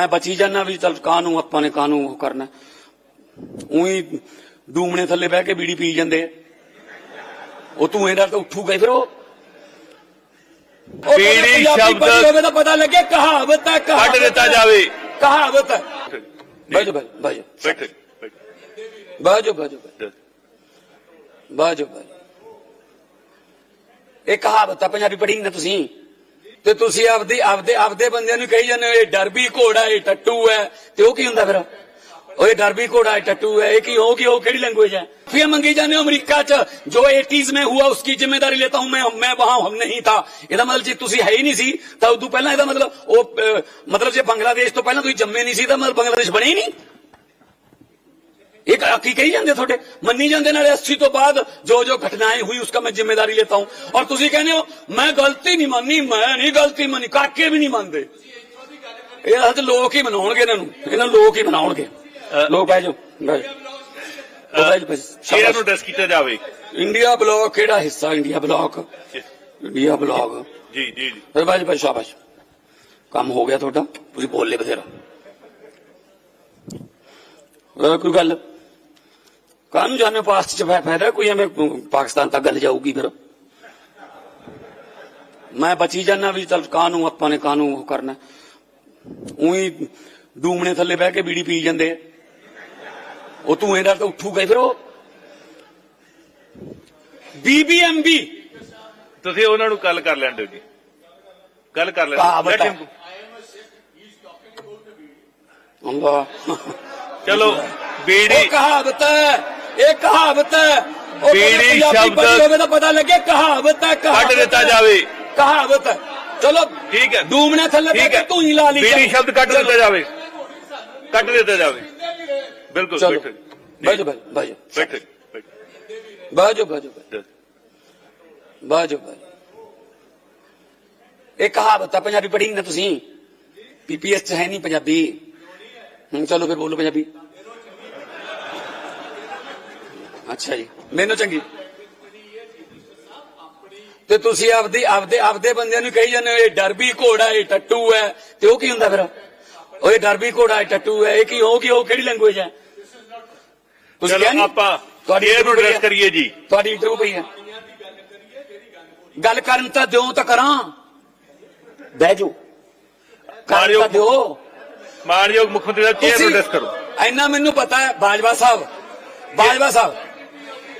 ਮੈਂ ਬਚੀ ਜਾਣਾ ਵੀ ਚਲ ਕਾਹਨੂੰ ਆਪਾਂ ਨੇ ਕਾਹਨੂੰ ਉਹ ਕਰਨਾ। ਉਹੀ ਡੂਮਣੇ ਥੱਲੇ ਬਹਿ ਕੇ ਬੀੜੀ ਪੀ ਜਾਂਦੇ। ਉਹ ਤੂੰ ਇਹਦਾ ਤਾਂ ਉੱਠੂਗਾ ਫਿਰ ਉਹ। ਬੀੜੀ ਸ਼ਬਦ- ਤਾਂ ਪਤਾ ਲੱਗੇ ਕਹਾਵਤ ਹੈ ਕੱਢ ਦਿੱਤਾ। ਜਾਵੇ। ਕਹਾਵਤ ਹੈ। ਬਾਜੋ ਬਾਜੋ ਬਾਜੋ ਬੈਠ ਬੈਠ ਬਾਜੋ ਬਾਜੋ ਬਾਜੋ ਬਾਜੋ ਇਹ ਕਹਾਵਤ ਹੈ ਪੰਜਾਬੀ ਪੜ੍ਹੀ ਨਾ ਤੁਸੀਂ। ਤੇ ਤੁਸੀਂ ਆਪਦੇ ਆਪਦੇ ਆਪਦੇ ਬੰਦਿਆਂ ਨੂੰ ਕਹੀ ਜਾਂਦੇ ਹੋ ਇਹ ਡਰਬੀ ਘੋੜਾ ਇਹ ਟੱਟੂ ਹੈ ਤੇ ਉਹ ਕੀ ਹੁੰਦਾ ਫਿਰ ਉਹ ਇਹ ਡਰਬੀ ਘੋੜਾ है टट्टू है ये की हो की हो केड़ी लैंग्वेज है फिर मंगी जाने हो अमेरिका च जो 80s में हुआ उसकी जिम्मेदारी लेता हूं मैं मैं वहां हम नहीं था ਇਹਦਾ ਮਤਲਬ ਜੇ ਤੁਸੀਂ ਹੈ ਹੀ ਨਹੀਂ ਸੀ ਤਾਂ ਉਦੋਂ ਪਹਿਲਾਂ ਇਹਦਾ ਮਤਲਬ ਉਹ ਅਹ, ਮਤਲਬ ਜੇ ਬੰਗਲਾਦੇਸ਼ ਤੋਂ ਪਹਿਲਾਂ ਤੁਸੀਂ ਜੰਮੇ ਨਹੀਂ ਸੀ ਤਾਂ ਮਤਲਬ ਬੰਗਲਾਦੇਸ਼ ਬਣੇ ਹੀ ਨਹੀਂ एक की कही जाते थोड़े मनी जाते नाले अस्सी तो बाद जो जो घटनाएँ हुई उसका मैं ज़िम्मेदारी लेता हूँ और तुम कहने हो मैं गलती नहीं मानी मैं नहीं गलती मानी काके भी नहीं मानते ਇਹ ਤਾਂ ਲੋਕ ਹੀ ਮਨਾਉਣਗੇ ਇਹਨਾਂ ਨੂੰ ਇਹਨਾਂ ਲੋਕ ਹੀ ਮਨਾਉਣਗੇ ਲੋਕ ਬਹਿ ਜਾਓ ਸ਼ੇਅਰ ਨੂੰ ਡਿਸ ਕੀਤਾ ਜਾਵੇ ਇੰਡੀਆ ਬਲੌਕ ਕਿਹੜਾ ਹਿੱਸਾ ਇੰਡੀਆ ਬਲੌਕ ਇੰਡੀਆ ਬਲੌਕ ਜੀ ਜੀ ਜੀ ਬਾਜੀ ਬਾਜੀ ਸ਼ਾਬਾਸ਼ ਕੰਮ ਹੋ ਗਿਆ ਤੁਹਾਡਾ ਤੁਸੀਂ ਬੋਲ ਲੈ ਬਥੇਰਾ ਕੋਈ ਗੱਲ ਜਾਣੇ ਪਾਸਟ ਚ ਫਾਇਦਾ ਕੋਈ ਐਵੇਂ ਪਾਕਿਸਤਾਨ ਤੱਕ ਗੱਲ ਜਾਊਗੀ ਫਿਰ। ਮੈਂ ਬਚੀ ਜਾਣਾ ਵੀ ਚਲ ਕਾਹਨੂੰ ਆਪਾਂ ਨੇ ਕਾਹਨੂੰ ਉਹ ਕਰਨਾ। ਉਹੀ ਡੂਮਣੇ ਥੱਲੇ ਬਹਿ ਕੇ ਬੀੜੀ ਪੀ ਜਾਂਦੇ। ਉਹ ਤੂੰ ਇਹਦਾ ਤਾਂ ਉੱਠੂਗਾ ਹੀ ਫਿਰ ਉਹ। ਬੀਬੀਐਮਬੀ ਤੁਸੀਂ ਉਹਨਾਂ ਨੂੰ ਕੱਲ ਕਰ ਲੈਣ ਦਿਓ ਜੀ। ਕੱਲ ਕਰ go. ਅੱਲਾ। ਚਲੋ ਬੀੜੀ। ਕਹਾਵਤ ਹੈ। ਇਹ ਕਹਾਵਤ ਹੈ। ਉਹ ਬੀੜੀ ਸ਼ਬਦ- ਹੋਵੇ ਤਾਂ ਪਤਾ ਲੱਗੇ ਕਹਾਵਤ ਹੈ ਕੱਢ ਦਿੱਤਾ। ਜਾਵੇ। ਕਹਾਵਤ ਹੈ। ਚਲੋ ਠੀਕ ਹੈ। ਡੂਮਣੇ ਥੱਲੇ ਠੀਕ ਹੈ। ਤੂੰ ਹੀ ਲਾ ਲਈ ਬੀੜੀ। ਸ਼ਬਦ ਕੱਢ ਦਿੱਤਾ ਜਾਵੇ। ਕੱਢ ਦਿੱਤਾ ਜਾਵੇ। ਬਿਲਕੁਲ ਬੈਠੋ। ਬਾਜੋ ਬਾਜੋ ਬੈਠੋ ਬਾਜੋ ਬਾਜੋ ਬਾਜੋ ਬਾਜੋ ਇਹ ਕਹਾਵਤ ਹੈ ਪੰਜਾਬੀ ਪੜ੍ਹੀ ਨਾ ਤੁਸੀਂ। ਪੀਪੀਐਸ ਚ ਹੈ ਨਹੀਂ ਪੰਜਾਬੀ। ਹੁਣ ਚਲੋ ਫਿਰ ਬੋਲੋ ਪੰਜਾਬੀ। ਅੱਛਾ ਜੀ। ਮੈਨੂੰ ਚੰਗੀ। ਤੇ ਤੁਸੀਂ ਆਪਦੀ ਆਪਦੇ ਆਪਦੇ ਬੰਦਿਆਂ ਨੂੰ ਕਹੀ ਜਾਂਦੇ ਹੋ ਇਹ ਡਰਬੀ ਘੋੜਾ ਇਹ ਟੱਟੂ ਹੈ। ਤੇ ਉਹ ਕੀ ਹੁੰਦਾ ਫਿਰ? ਉਹ ਇਹ ਡਰਬੀ ਘੋੜਾ ਇਹ ਟੱਟੂ ਹੈ। ਇਹ ਕੀ ਹੋ ਕੀ ਉਹ ਕਿਹੜੀ ਲੈਂਗੁਏਜ ਹੈ? ਤੁਸੀਂ ਕਿਹਾ ਚਲੋ ਨੀ? ਆਪਾਂ ਤੁਹਾਡੀ interview ਡਰੈਸ। ਕਰੀਏ ਜੀ। ਤੁਹਾਡੀ ਇੰਟਰਵਿਊ ਪਈ ਹੈ। ਗੱਲ ਕਰਨ ਤਾਂ ਦਿਓ ਤਾਂ ਕਰਾਂ। ਬਹਿ ਜਾਓ। ਕਰਨ ਤਾਂ। ਦਿਓ। ਮਾਨਯੋਗ ਮੁੱਖ ਮੰਤਰੀ ਦਾ ਚੇਅਰ ਨੂੰ ਡਸ ਕਰੋ। ਇੰਨਾ ਮੈਨੂੰ ਪਤਾ ਹੈ ਬਾਜਵਾ ਸਾਹਿਬ। ਬਾਜਵਾ ਸਾਹਿਬ।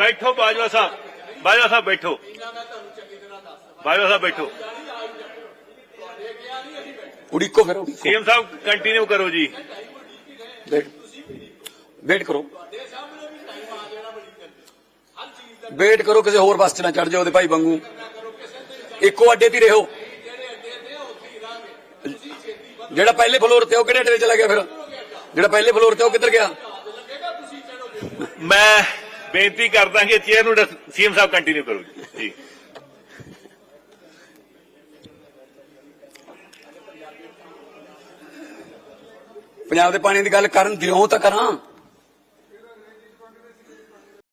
ਬੈਠੋ ਬਾਜਵਾ ਸਾਹਿਬ ਬਾਜਵਾ ਸਾਹਿਬ ਬੈਠੋ ਬਾਜਵਾ ਸਾਹਿਬ ਬੈਠੋ ਉਡੀਕੋ ਫਿਰ ਉਡੀਕੋ ਸੀਐਮ ਸਾਹਿਬ ਕੰਟੀਨਿਊ ਕਰੋ ਜੀ ਵੇਟ ਵੇਟ ਕਰੋ ਵੇਟ ਕਰੋ ਕਿਸੇ ਹੋਰ ਬੱਸ 'ਚ ਨਾ ਚੜ ਜਾਓ ਉਹਦੇ ਭਾਈ ਵਾਂਗੂ ਇੱਕੋ ਅੱਡੇ ਤੇ ਹੀ ਰਹੋ ਜਿਹੜਾ ਪਹਿਲੇ ਫਲੋਰ ਤੇ ਉਹ ਕਿਹੜੇ ਅੱਡੇ ਤੇ ਚਲਾ ਗਿਆ ਫਿਰ ਜਿਹੜਾ ਪਹਿਲੇ ਫਲੋਰ ਤੇ ਉਹ ਕਿੱਧਰ ਗਿਆ ਮੈਂ ਬੇਨਤੀ ਕਰਦਾ ਕਿ ਚੇਅਰ ਨੂੰ ਸੀਐਮ ਸਾਹਿਬ ਕੰਟੀਨਿਊ ਕਰੋ ਜੀ। ਪੰਜਾਬ ਦੇ ਪਾਣੀ ਦੀ ਗੱਲ ਕਰਨ ਦਿਓ ਤਾਂ ਕਰਾਂ।